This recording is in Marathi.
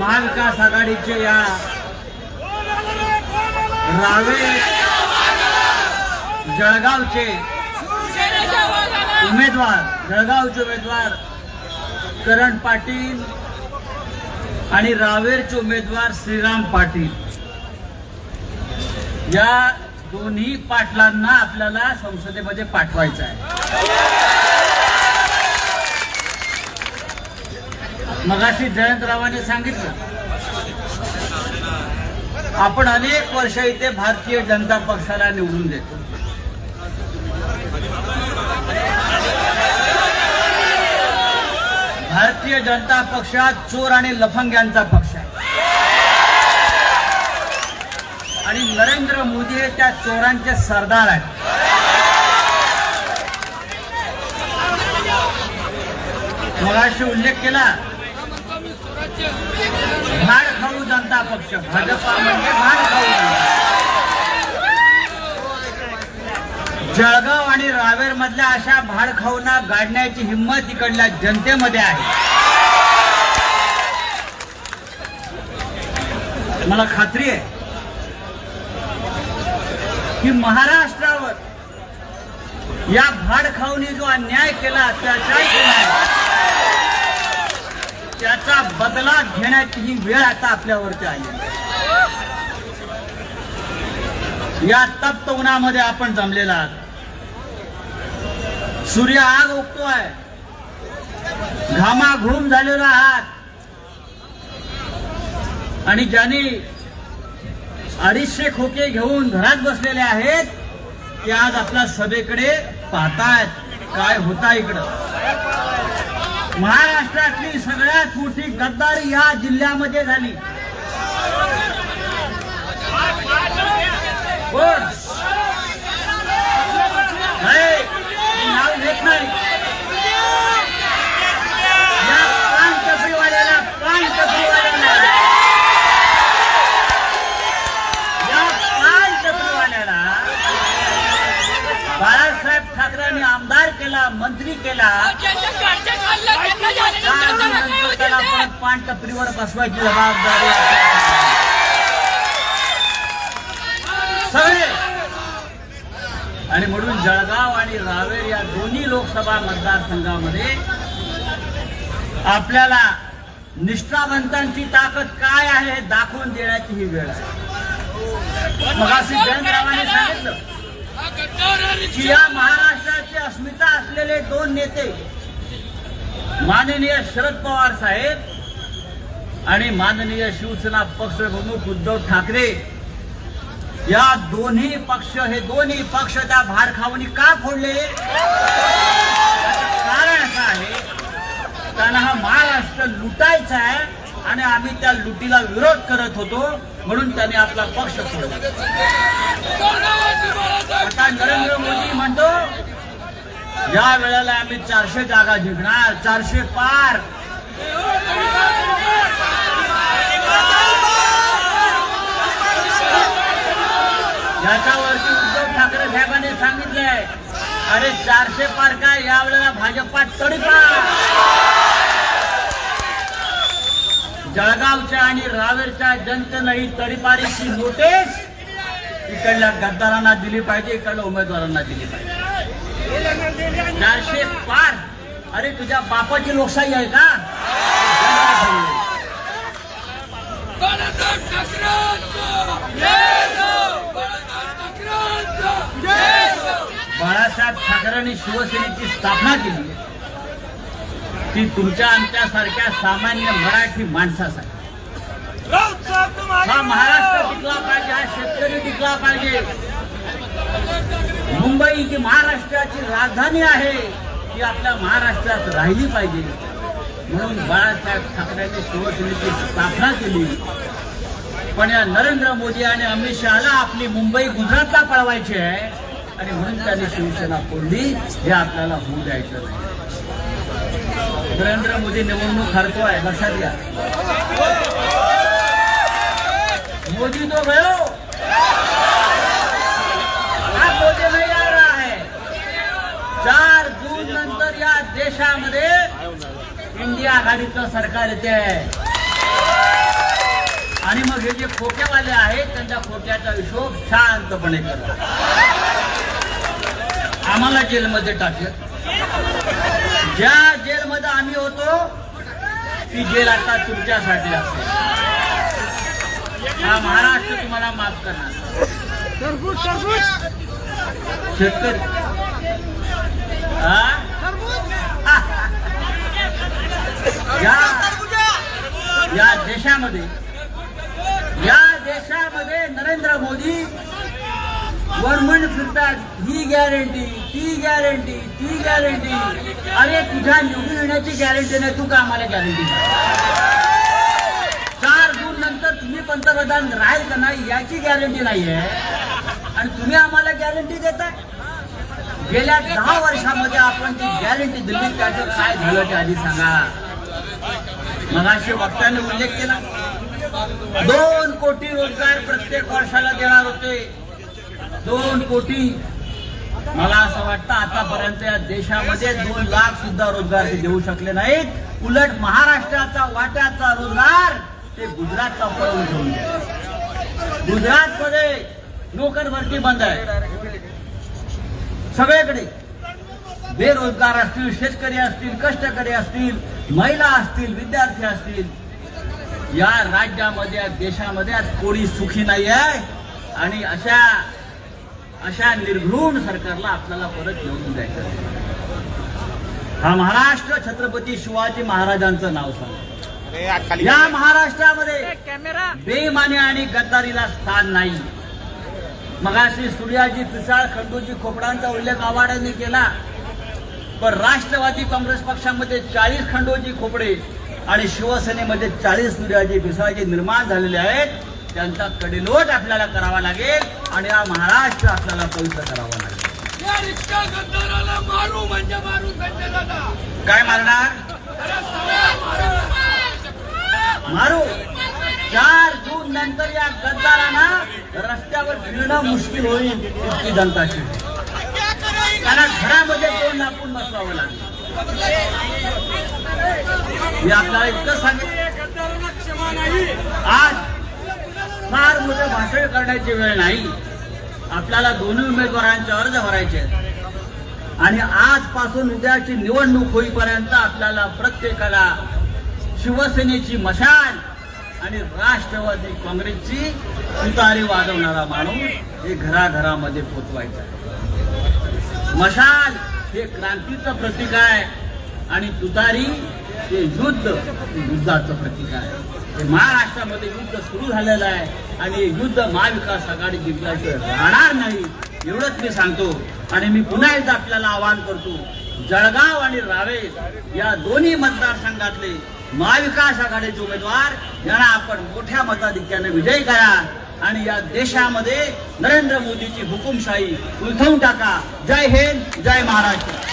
महाविकास आघाडीचे या रावे जळगावचे उमेदवार जळगावचे उमेदवार करण पाटील आणि रावेरचे उमेदवार श्रीराम पाटील. या दोन्ही पाटलांना आपल्याला संसदेमध्ये पाठवायचं आहे. मगाशी जयंतरावांनी सांगितलं. आपण अनेक वर्ष इथे भारतीय जनता पक्षाला निवडून देतो. भारतीय जनता पक्षात चोर आणि लफंग्यांचा पक्ष आहे. आणि नरेंद्र मोदी हे त्या चोरांचे सरदार आहेत. मगाशी उल्लेख केला. भाड खाऊ जनता पक्ष. भाजपा म्हणजे भाड खाऊ जळगाव आणि रावेर मधल्या अशा भाड खाऊना गाडण्याची हिंमत इकडल्या जनतेमध्ये आहे. मला खात्री आहे की महाराष्ट्रावर या भाड खाऊनी जो अन्याय केला अत्याचार केला त्याचा बदला घेण्याची ही वेळ आता आपल्यावरती आली आहे. या तप्त उन्हामध्ये आपण जमलेला आहात. सूर्य आग उगतोय. घामाघूम झालेला आहात. आणि ज्यांनी अडीचशे खोके घेऊन घरात बसलेले आहेत ते आज आपल्या सभेकडे पाहतायत. काय होता इकडं? महाराष्ट्रातली सगळ्यात मोठी गद्दारी या जिल्ह्यामध्ये झाली कोण नाही, मी नाव घेत नाही या पान टपरीवाल्याला पान टपरीवाल्याला या पान टपरीवाल्याला बाळासाहेब ठाकरेंनी आमदार केला मंत्री केला. त्याला परत पान टपरीवर बसवायची जबाबदारी. सगळे. आणि म्हणून जळगाव आणि रावेर या दोन्ही लोकसभा मतदारसंघामध्ये आपल्याला निष्ठावंतांची ताकद काय आहे हे दाखवून देण्याची ही वेळ आहे. मगाशी जयंतरावांनी सांगितलं की या महाराष्ट्राची अस्मिता असलेले दोन नेते माननीय शरद पवार साहेब आणि माननीय शिवसेना पक्षप्रमुख उद्धव ठाकरे. या दोन्ही पक्ष हे दोन्ही पक्ष त्या भारखावणी का फोडले? कारण असं आहे त्यांना हा महाराष्ट्र लुटायचा आहे आणि आम्ही त्या लुटीला विरोध करत होतो म्हणून त्याने आपला पक्ष सोडला आता नरेंद्र मोदी म्हणतो या वेळेला आम्ही चारशे जागा जिंकणार चारशे पार. याच्यावरती उद्धव ठाकरे साहेबांनी सांगितलंय अरे चारशे पार काय? या वेळेला भाजपा तडीपार. जळगावच्या आणि रावेरच्या जनतेनंही तडीपारीची नोटीस इकडल्या गद्दारांना दिली पाहिजे इकडल्या उमेदवारांना दिली पाहिजे. चारशे पार. अरे तुझ्या बापाची लोकशाही आहे का? बाळासाहेब ठाकरेंनी शिवसेनेची स्थापना केली. ती तुमच्या आमच्यासारख्या सामान्य मराठी माणसासाठी. हा महाराष्ट्र टिकला पाहिजे हा शेतकरी टिकला पाहिजे. मुंबई ही महाराष्ट्राची राजधानी आहे ती आपल्या महाराष्ट्रात राहिली पाहिजे. म्हणून बाळासाहेब ठाकरेंनी शिवसेनेची स्थापना केली. पण या नरेंद्र मोदी आणि अमित शहाला आपली मुंबई गुजरातला पळवायची आहे आणि म्हणून त्यांनी शिवसेना फोडली हे आपल्याला होऊ द्यायचं नाही. नरेंद्र मोदी निवडणूक आहे लक्षात घ्या. मोदी तो गयो हा मोदी नाही जा रहा है चार जून नंतर या देशामध्ये इंडिया आघाडीचं सरकार येते. आहे आणि मग हे जे खोक्यावाले आहेत त्यांच्या खोक्याचा हिशोब शांतपणे करतात आम्हाला जेलमध्ये टाकलं. ज्या जेलमध्ये आम्ही होतो ती जेल आता तुमच्यासाठी असते हा महाराष्ट्र तुम्हाला माफ करणार. शेतकरी. हा? या या देशामध्ये या देशामध्ये नरेंद्र मोदी गव्हर्नमेंट फिरतात. ही गॅरंटी ती गॅरंटी ती गॅरंटी अरे तुझ्या निवडून येण्याची गॅरंटी नाही तू का आम्हाला गॅरंटी चार जून नंतर तुम्ही पंतप्रधान राहील का नाही याची गॅरंटी नाहीये. आणि तुम्ही आम्हाला गॅरंटी देताय. गेल्या दहा वर्षामध्ये आपण ती गॅरंटी दिली त्याचं काय झालं ते आधी सांगा. मनाशी वक्त्याने उल्लेख केला. दोन कोटी रोजगार प्रत्येक वर्षाला देणार होते. दोन कोटी. मला असं वाटतं आतापर्यंत या देशामध्ये दोन लाख सुद्धा रोजगार ते देऊ शकले नाहीत. उलट महाराष्ट्राचा वाट्याचा रोजगार ते गुजरातचा पळवून घेऊन गुजरातमध्ये नोकर भरती बंद आहे. सगळीकडे. बेरोजगार असतील शेतकरी असतील कष्टकरी असतील महिला असतील विद्यार्थी असतील या राज्यामध्ये या देशामध्ये आज कोणी सुखी नाही आहे आणि अशा अशा निर्घृण सरकारला आपल्याला परत घेऊन जायचं. हा महाराष्ट्र छत्रपती शिवाजी महाराजांचं नाव सांग. या महाराष्ट्रामध्ये कॅमेरा बेईमानी आणि गद्दारीला स्थान नाही. मगाशी सूर्याजी पिसाळ खंडूजी खोपडांचा उल्लेख आवाड्याने केला. पण राष्ट्रवादी काँग्रेस पक्षामध्ये चाळीस खंडोजी खोपडे आणि शिवसेनेमध्ये चाळीस सूर्याजी पिसाळजी निर्माण झालेले आहेत. त्यांचा कडेलोट आपल्याला करावा लागेल आणि हा महाराष्ट्र आपल्याला पवित्र करावा लागेल. म्हणजे काय मारणार? मारू. चार जून नंतर या गद्दारांना रस्त्यावर फिरणं मुश्किल होईल इतकी जनता त्यांना घरामध्ये दोन नापून बसवावं लागेल. मी आपल्याला इतकं सांगितलं. क्षमा नाही आज फार मोठे भाषण करण्याची वेळ नाही. आपल्याला दोन्ही उमेदवारांचे अर्ज भरायचे आहेत. आणि आजपासून उद्याची निवडणूक होईपर्यंत आपल्याला प्रत्येकाला शिवसेनेची मशाल आणि राष्ट्रवादी काँग्रेसची तुतारी वाजवणारा माणूस हे घराघरामध्ये पोचवायचा आहे. मशाल हे क्रांतीचं प्रतीक आहे. आणि तुतारी हे युद्ध युद्धाचं प्रतीक आहे. हे महाराष्ट्रामध्ये युद्ध सुरू झालेलं आहे. आणि हे युद्ध महाविकास आघाडी जिंकल्याशिवाय राहणार नाही एवढंच मी सांगतो. आणि मी पुन्हा एकदा आपल्याला आवाहन करतो जळगाव आणि रावे या दोन्ही मतदारसंघातले महाविकास आघाडीचे उमेदवार यांना आपण मोठ्या मताधिक्याने विजयी करा आणि या देशामध्ये नरेंद्र मोदीची हुकुमशाही उलथवून टाका. जय हिंद जय महाराष्ट्र.